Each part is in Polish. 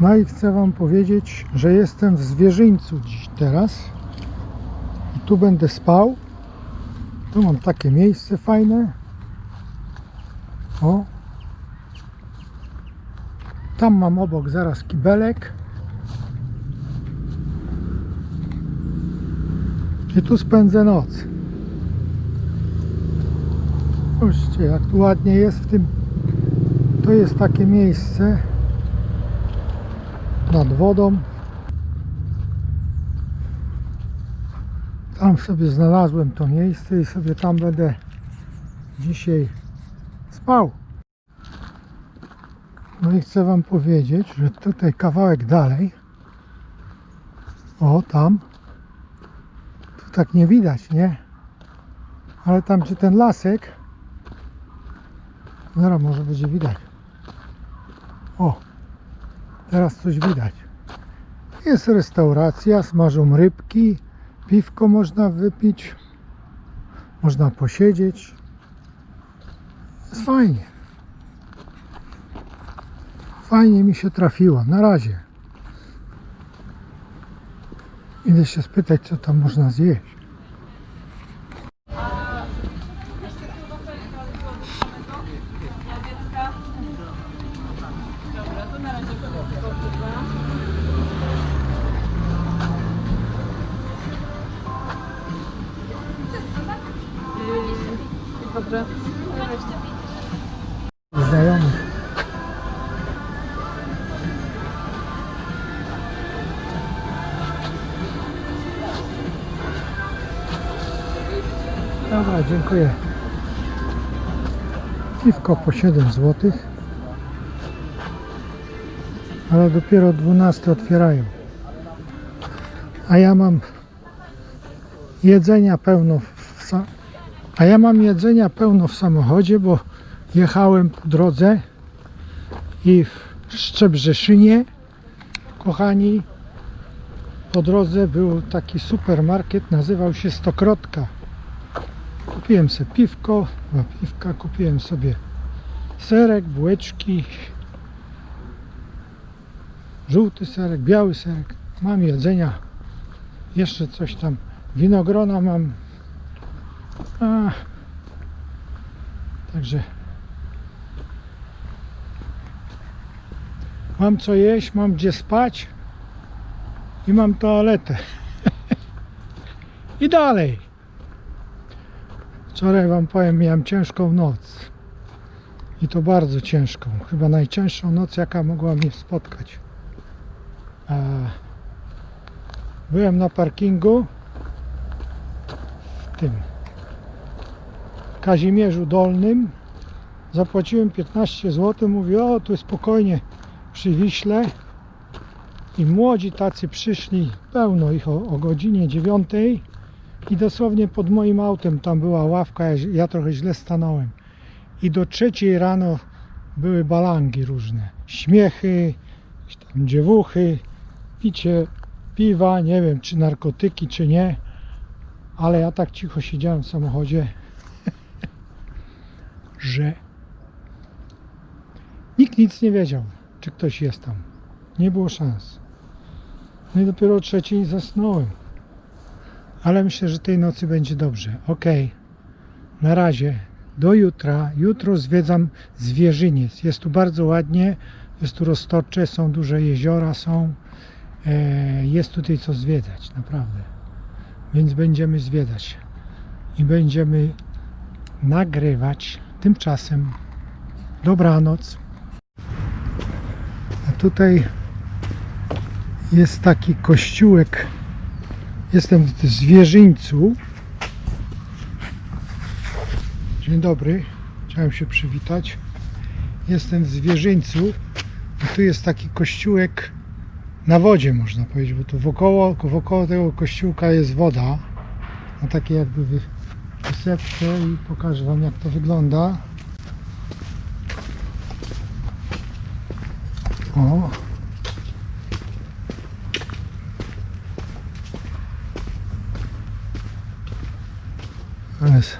No i chcę Wam powiedzieć, że jestem w zwierzyńcu dziś teraz. I tu będę spał. Tu mam takie miejsce fajne. O. Tam mam obok zaraz kibelek. I tu spędzę noc. Zobaczcie, jak tu ładnie jest w tym. To jest takie miejsce nad wodą. Tam sobie znalazłem to miejsce i sobie tam będę dzisiaj spał. No i chcę Wam powiedzieć, że tutaj kawałek dalej, o tam, tu tak nie widać, nie? Ale tam gdzie ten lasek, zaraz może będzie widać. O, teraz coś widać. Jest restauracja, smażą rybki, piwko można wypić, można posiedzieć. Jest fajnie. Fajnie mi się trafiło. Na razie. Idę się spytać, co tam można zjeść. Dobrze. Dobra, dziękuję. Piwko po 7 zł. Ale dopiero o 12 otwierają. A ja mam jedzenia pełno w a ja mam jedzenia pełno w samochodzie, bo jechałem po drodze i w Szczebrzeszynie, kochani, po drodze był taki supermarket, nazywał się Stokrotka. Kupiłem sobie piwko, no piwka, kupiłem sobie serek, bułeczki, żółty serek, biały serek, mam jedzenia, jeszcze coś tam, winogrona mam, a, także mam co jeść, mam gdzie spać i mam toaletę. I dalej. Wczoraj Wam powiem, miałem ciężką noc. I to bardzo ciężką. Chyba najcięższą noc, jaka mogła mnie spotkać. Byłem na parkingu w tym Kazimierzu Dolnym. Zapłaciłem 15 zł. Mówię, o tu spokojnie przy Wiśle. I młodzi tacy przyszli, pełno ich o, o godzinie 9 i dosłownie pod moim autem tam była ławka, ja, ja trochę źle stanąłem. I do trzeciej rano były balangi różne. Śmiechy, tam dziewuchy, picie piwa, nie wiem czy narkotyki, czy nie. Ale ja tak cicho siedziałem w samochodzie, że nikt nic nie wiedział, czy ktoś jest tam. Nie było szans. No i dopiero o trzeciej zasnąłem. Ale myślę, że tej nocy będzie dobrze. Ok. Na razie. Do jutra. Jutro zwiedzam Zwierzyniec. Jest tu bardzo ładnie. Jest tu roztocze, są duże jeziora, są. E, jest tutaj co zwiedzać, naprawdę. Więc będziemy zwiedzać. I będziemy nagrywać. Tymczasem dobranoc. A tutaj jest taki kościółek. Jestem w zwierzyńcu. Dzień dobry. Chciałem się przywitać. Jestem w zwierzyńcu. I tu jest taki kościółek na wodzie, można powiedzieć, bo tu wokoło, wokoło tego kościółka jest woda. Na takiej jakby wy- wysepce i pokażę Wam jak to wygląda. Jest.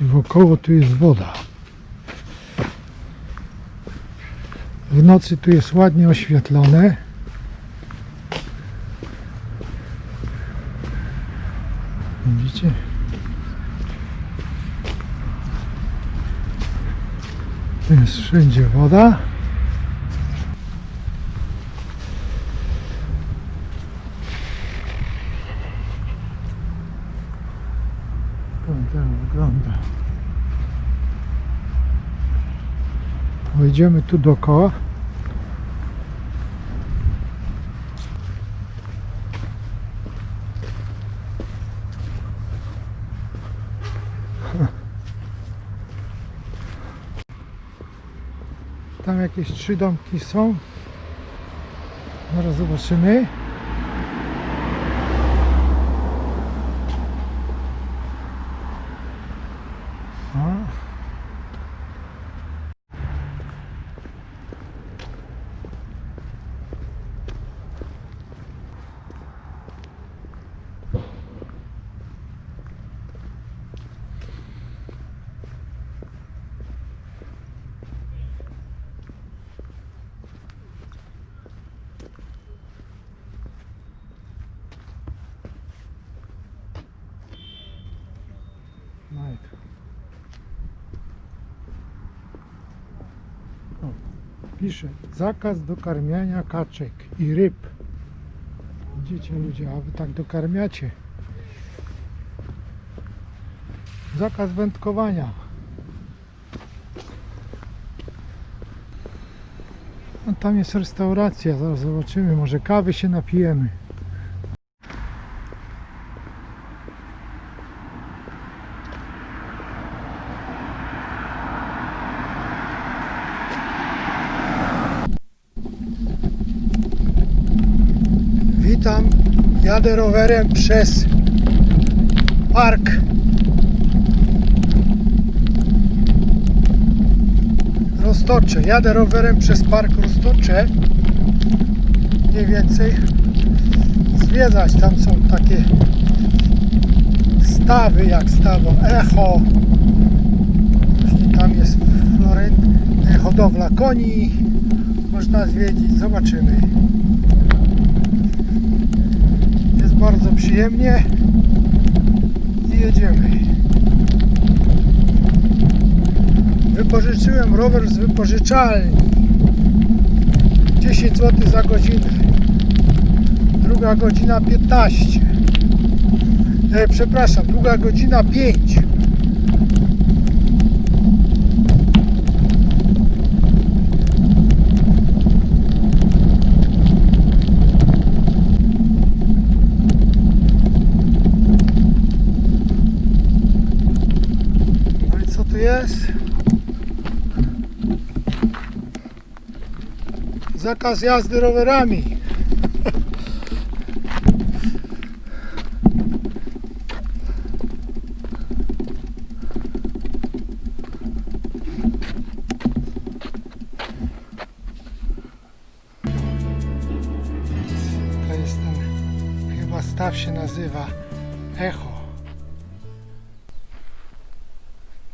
I wokoło tu jest woda. W nocy tu jest ładnie oświetlone. Widzicie? Tu jest wszędzie woda. Tak tak wygląda. Wejdziemy tu dookoła. Tam jakieś trzy domki są. Zaraz zobaczymy. O. No i tu. O, pisze zakaz dokarmiania kaczek i ryb. Widzicie ludzie, a wy tak dokarmiacie. Zakaz wędkowania. A tam jest restauracja, zaraz zobaczymy, może kawy się napijemy. Witam, jadę rowerem przez park. Roztocze. Jadę rowerem przez park Roztocze. Mniej więcej zwiedzać. Tam są takie stawy jak stawo Echo. Tam jest Florent, hodowla koni. Można zwiedzić. Zobaczymy. Jest bardzo przyjemnie i jedziemy. Wypożyczyłem rower z wypożyczalni. 10 zł za godzinę. Druga godzina 15. E, przepraszam, druga godzina 5. No i co tu jest? Zakaz jazdy rowerami. To jest ten, chyba staw się nazywa Echo.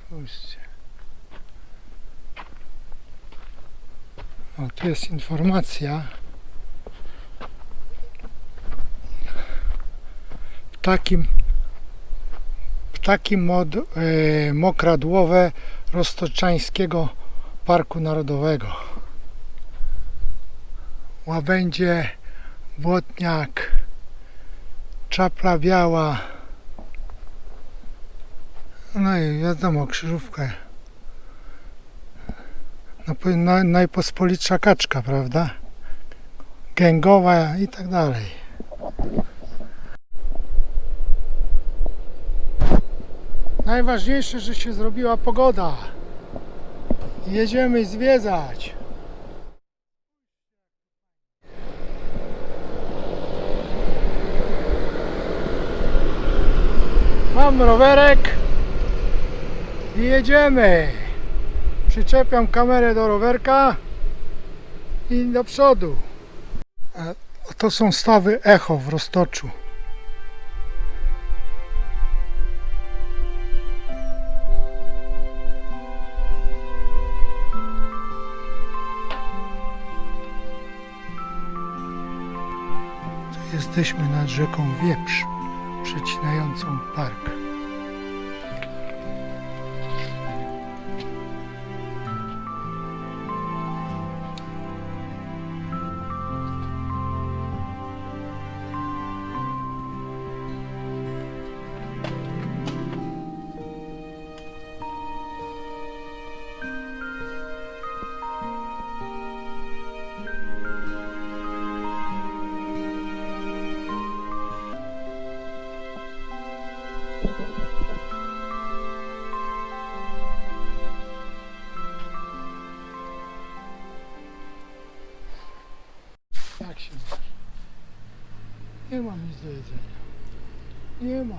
Spójrzcie. O, tu jest informacja. Ptakim, ptaki mod, e, mokradłowe Roztoczańskiego Parku Narodowego. Łabędzie, błotniak, czapla biała. No i wiadomo, krzyżówka. No, na, najpospolitsza kaczka, prawda? Gęgowa i tak dalej. Najważniejsze, że się zrobiła pogoda. Jedziemy zwiedzać. Mam rowerek i jedziemy. Przyczepiam kamerę do rowerka i do przodu. A to są stawy echo w roztoczu. Jesteśmy nad rzeką Wieprz, przecinającą park. Nie mam nic do jedzenia. Nie ma.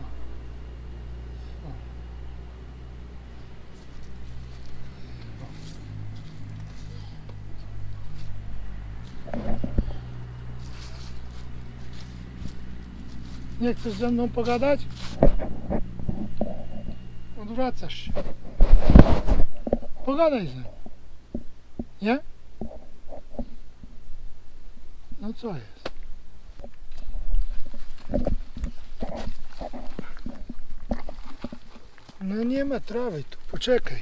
Nie chcesz ze mną pogadać? Odwracasz się. Pogadaj ze mną. Nie? No co jest? No njema trave tu, počekaj.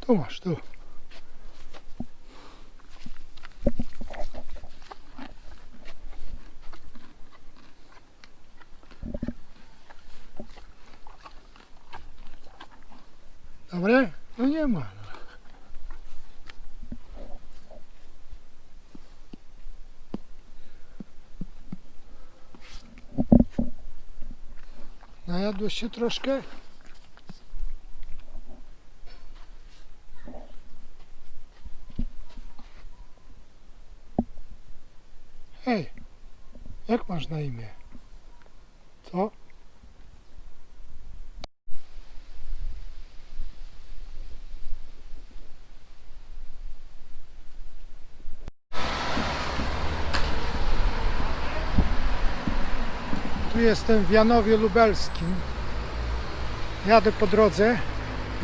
To maš, to. Najadłeś się troszkę? Hej, jak masz na imię? Co? Jestem w Janowie Lubelskim. Jadę po drodze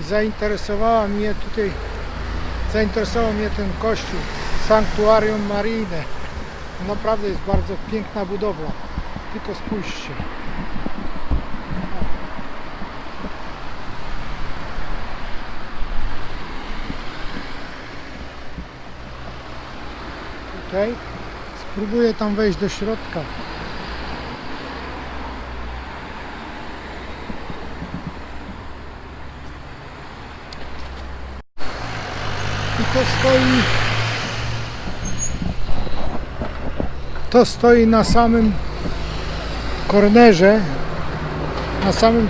i zainteresowała mnie tutaj, zainteresował mnie ten kościół, Sanctuarium Marine. Naprawdę jest bardzo piękna budowla. Tylko spójrzcie. Tutaj spróbuję tam wejść do środka. To stoi. To stoi na samym kornerze, na samym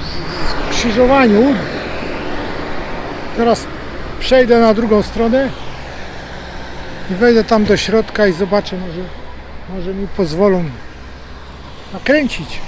skrzyżowaniu. Teraz przejdę na drugą stronę i wejdę tam do środka i zobaczę, może, może mi pozwolą nakręcić.